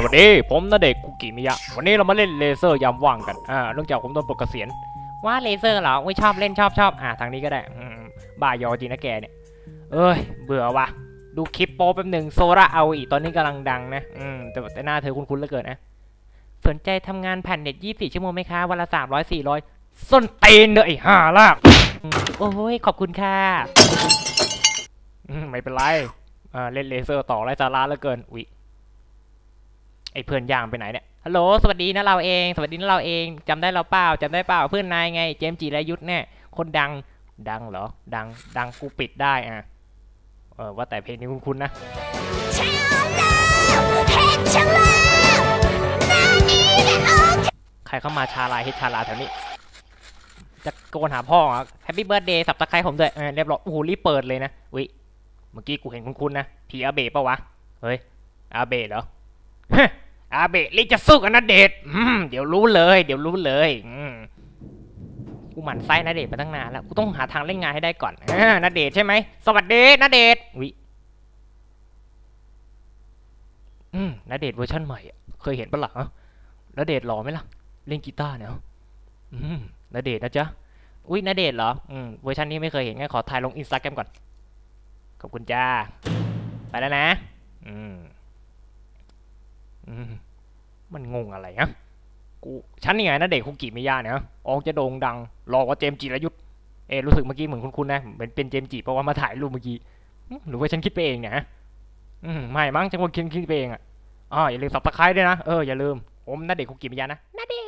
สวัสดี ผมนาเดชน์คุกิมิยะ วันนี้เรามาเล่นเลเซอร์ยามว่างกัน อ่า เนื่องจากผมโดนปลดเกษียณ ว่าเลเซอร์เหรอไม่ชอบเล่นชอบชอบ อ่า ทางนี้ก็ได้บ้ายอจริงนะแกเนี่ย เอ้ย เบื่อว่ะ ดูคลิปโป๊แป๊บหนึ่งโซราเอาอีตอนนี้กำลังดังนะ อืม แต่แต่หน้าเธอคุ้นๆเหลือเกินนะ สนใจทำงานแผ่นเน็ต24ชั่วโมงไหมคะ วันละ300 400ส้นตีนเนอะไอ้ห่าลากโอ้ย ขอบคุณค่ะ ไม่เป็นไร อ่า เล่นเลเซอร์ต่อไรสาระเหลือเกิน อุ๊ย อ้เพื่อนย่างไปไหนเนี่ยฮัลโหลสวัสดีนะเราเอง สวัสดีนะเราเองจำได้เราเปล่าจำได้เปล่าเพื่อนนายไง เจมส์จีรายุทธเนี่ยคนดังดังเหรอ ดังดังกูปิดได้อะเออว่าแต่เพลงนี้คุ้นๆนะใครเข้ามาชาลายเฮชาลาแถวนี้ จะโกนหาพ่ออะแฮปปี้เบิร์ดเดย์สับตะไคร้ผมด้วยเรียบร้อยโอ้โหรีบเปิดเลยนะวิเมื่อกี้กูเห็นคุ้นๆนะผีอาเบะปะวะ เฮ้ยอาเบะเหรอ อาเบะลิจะสู้กับนาเดชเดี๋ยวรู้เลย เดี๋ยวรู้เลยกูหมั่นไส้นาเดชมาตั้งนานแล้วกูต้องหาทางเล่นงานให้ได้ก่อนอนาเดชใช่ไหมสวัสดีนาเดชวิอืมนาเดชเวอร์ชันใหม่เคยเห็นปะล่ะนาเดชหล่อไหมล่ะ เล่นกีตาร์เนี่ยอืมนาเดชนะจ๊ะอุ้ยนาเดชเหรออืมเวอร์ชันนี้ไม่เคยเห็นงั้นขอถ่ายลงอินสตาแกรมก่อนขอบคุณจ้าไปแล้วนะ อืม มันงงอะไรฮะกูฉันนี่ไงนะเด็กคุกิมิยะเนี่ยฮะออกจะโด่งดังหลอกว่าเจมจิระยุทธเอรู้สึกเมื่อกี้เหมือนคุณๆนะเป็นเป็นเจมจิเพราะว่ามาถ่ายรูปเมื่อกี้หรือว่าฉันคิดไปเองเนี่ยฮะอืมไม่มั้งฉันคงคิดคิดไปเองอะอ๋ออย่าลืมสับตะไคร้ด้วยนะเอออย่าลืมผมนาเด็กคุกิมิยะนะนาเด็ก